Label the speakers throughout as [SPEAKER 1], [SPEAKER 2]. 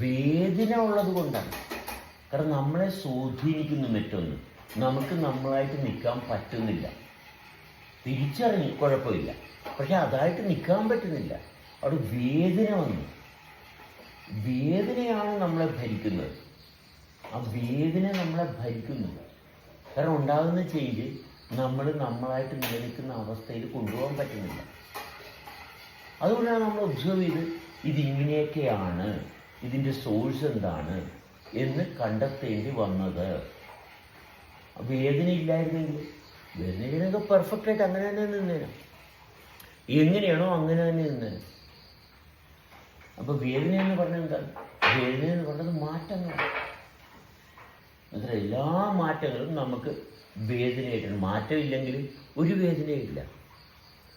[SPEAKER 1] വേദന ഉള്ളത് കൊണ്ടാണ്. കാരണം നമ്മളെ സ്വാധീനിക്കുന്നു മറ്റൊന്ന്. നമുക്ക് നമ്മളായിട്ട് നിൽക്കാൻ പറ്റുന്നില്ല. തിരിച്ചറിഞ്ഞു കുഴപ്പമില്ല. പക്ഷെ അതായിട്ട് നിൽക്കാൻ പറ്റുന്നില്ല. അവിടെ വേദന വന്നു. വേദനയാണ് നമ്മളെ ഭരിക്കുന്നത്. ആ വേദന നമ്മളെ ഭരിക്കുന്നു. കാരണം ഉണ്ടാകുന്ന ചേഞ്ച് നമ്മൾ നമ്മളായിട്ട് നിലനിൽക്കുന്ന അവസ്ഥയിൽ കൊണ്ടുപോകാൻ പറ്റുന്നില്ല. അതുകൊണ്ടാണ് നമ്മൾ ഒബ്സർവ് ചെയ്ത് ഇതിങ്ങനെയൊക്കെയാണ്. ഇതിന്റെ സോഴ്സ് എന്താണ് എന്ന് കണ്ടെത്തേണ്ടി വന്നത്. വേദന ഇല്ലായിരുന്നെങ്കിൽ? വേദനയിലൊക്കെ പെർഫെക്റ്റ് ആയിട്ട് അങ്ങനെ തന്നെ നിന്നേനും എങ്ങനെയാണോ അങ്ങനെ തന്നെ നിന്നേനും അപ്പൊ വേദന എന്ന് പറഞ്ഞാൽ എന്താണ് വേദന എന്ന് പറഞ്ഞത് മാറ്റങ്ങൾ അത്ര എല്ലാ മാറ്റങ്ങളും നമുക്ക് വേദനയായിട്ടാണ് മാറ്റമില്ലെങ്കിൽ ഒരു വേദനയില്ല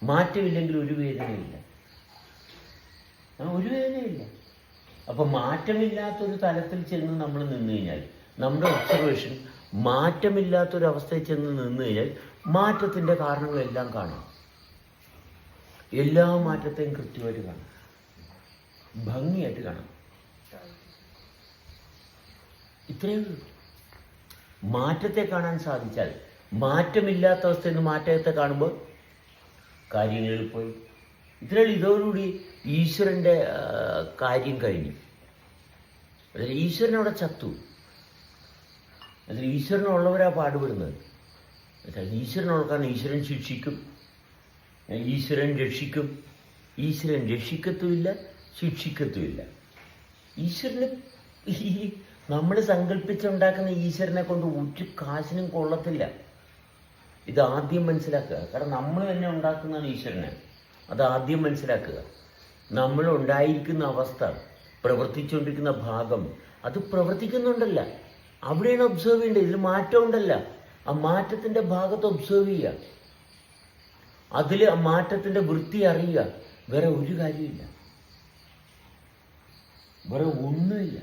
[SPEAKER 1] മാറ്റമില്ലെങ്കിൽ ഒരു വേദനയില്ല ഒരു വേദനയില്ല അപ്പൊ മാറ്റമില്ലാത്തൊരു തലത്തിൽ ചെന്ന് നമ്മൾ നിന്ന് കഴിഞ്ഞാൽ നമ്മുടെ ഒബ്സർവേഷൻ മാറ്റമില്ലാത്തൊരവസ്ഥയിൽ ചെന്ന് നിന്ന് കഴിഞ്ഞാൽ മാറ്റത്തിന്റെ കാരണങ്ങളെല്ലാം കാണാം. എല്ലാ മാറ്റത്തെയും കൃത്യമായിട്ട് കാണാം. ഭംഗിയായിട്ട് കാണാം. ഇത്രയേ മാറ്റത്തെ കാണാൻ സാധിച്ചാൽ മാറ്റമില്ലാത്ത അവസ്ഥയിൽ നിന്ന് മാറ്റത്തെ കാണുമ്പോൾ കാര്യങ്ങളിൽ പോയി ഇത്രയും ഇതോടുകൂടി ഈശ്വരന്റെ കാര്യം കഴിഞ്ഞു. അതിൽ ഈശ്വരൻ അവിടെ ചത്തു. അതിൽ ഈശ്വരനുള്ളവരാ പാടുപെടുന്നത്. ഈശ്വരനുള്ളതാണ് ഈശ്വരൻ ശിക്ഷിക്കും. ഈശ്വരൻ രക്ഷിക്കും. ഈശ്വരൻ രക്ഷിക്കത്തുമില്ല ശിക്ഷിക്കത്തുമില്ല. ഈശ്വരന് ഈ നമ്മൾ സങ്കല്പിച്ചുണ്ടാക്കുന്ന ഈശ്വരനെ കൊണ്ട് ഒരു കാശിനും കൊള്ളത്തില്ല. ഇത് ആദ്യം മനസ്സിലാക്കുക. കാരണം നമ്മൾ തന്നെ ഉണ്ടാക്കുന്നതാണ് ഈശ്വരനെ. അത് ആദ്യം മനസ്സിലാക്കുക. നമ്മൾ ഉണ്ടായിരിക്കുന്ന അവസ്ഥ പ്രവർത്തിച്ചുകൊണ്ടിരിക്കുന്ന ഭാഗം അത് പ്രവർത്തിക്കുന്നുണ്ടല്ല. അവിടെയാണ് ഒബ്സർവ് ചെയ്യേണ്ടത്. ഇതിൽ മാറ്റം ഉണ്ടല്ല. ആ മാറ്റത്തിന്റെ ഭാഗത്ത് ഒബ്സേർവ് ചെയ്യുക. അതിൽ ആ മാറ്റത്തിന്റെ വൃത്തി അറിയുക. വേറെ ഒരു കാര്യമില്ല വേറെ ഒന്നുമില്ല.